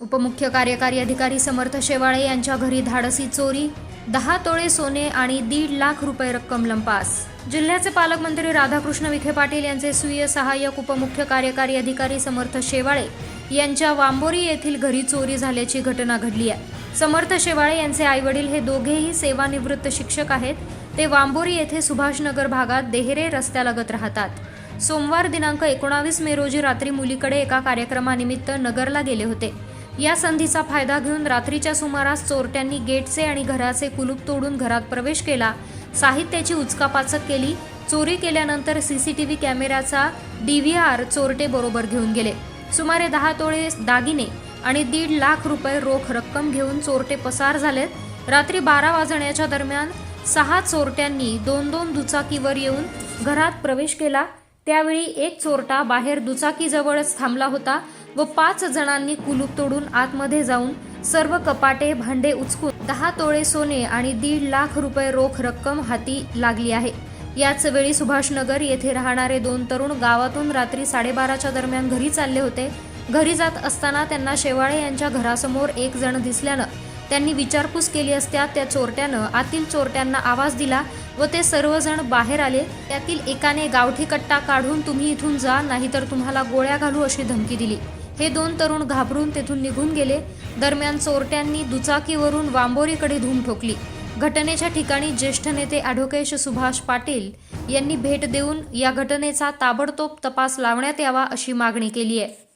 उपमुख्य कार्यकारी अधिकारी समर्थ शेवाळे यांच्या घरी धाडसी चोरी दहा तोळे सोने आणि दीड लाख रुपये रक्कम लंपास. जिल्ह्याचे पालकमंत्री राधाकृष्ण विखे पाटील यांचे स्वीय सहाय्यक उपमुख्य कार्यकारी अधिकारी समर्थ शेवाळे यांच्या वांबोरी येथील घरी चोरी झाल्याची घटना घडली आहे. समर्थ शेवाळे यांचे आईवडील हे दोघेही सेवानिवृत्त शिक्षक आहेत. ते वांबोरी येथे सुभाषनगर भागात देहरे रस्त्यालगत राहतात. सोमवार दिनांक एकोणावीस मे रोजी रात्री मुलीकडे एका कार्यक्रमानिमित्त नगरला गेले होते. या संधीचा फायदा घेऊन रात्रीच्या सुमारास चोरट्यांनी गेटचे आणि घराचे कुलूप तोडून घरात प्रवेश केला. साहित्याची उचकापाचक केली. चोरी केल्यानंतर सीसीटीव्ही कॅमेऱ्याचा डीव्हीआर चोरटे बरोबर घेऊन गेले. सुमारे दहा तोळे दागिने आणि दीड लाख रुपये रोख रक्कम घेऊन चोरटे पसार झालेत. रात्री बारा वाजण्याच्या दरम्यान सहा चोरट्यांनी दोन दोन दुचाकीवर येऊन घरात प्रवेश केला. त्यावेळी एक चोरटा बाहेर दुचाकीजवळच थांबला होता व पाच जणांनी कुलूप तोडून आतमध्ये जाऊन सर्व कपाटे भांडे उचकून दहा तोळे सोने आणि दीड लाख रुपये रोख रक्कम हाती लागली आहे. याच वेळी सुभाषनगर येथे राहणारे दोन तरुण गावातून रात्री साडेबाराच्या दरम्यान घरी चालले होते. घरी जात असताना त्यांना शेवाळे यांच्या घरासमोर एक जण दिसल्यानं त्यांनी विचारपूस केली असता त्या चोरट्यानं आतील चोरट्यांना आवाज दिला व ते सर्वजण बाहेर आले. त्यातील एकाने गावठी कट्टा काढून तुम्ही इथून जा नाहीतर तुम्हाला गोळ्या घालू अशी धमकी दिली. हे दोन तरुण घाबरून तेथून निघून गेले. दरम्यान चोरट्यांनी दुचाकीवरून वांबोरीकडे धूम ठोकली. घटनेच्या ठिकाणी ज्येष्ठ नेते ॲडव्होकेट सुभाष पाटील यांनी भेट देऊन या घटनेचा ताबडतोब तपास लावण्यात यावा अशी मागणी केली आहे.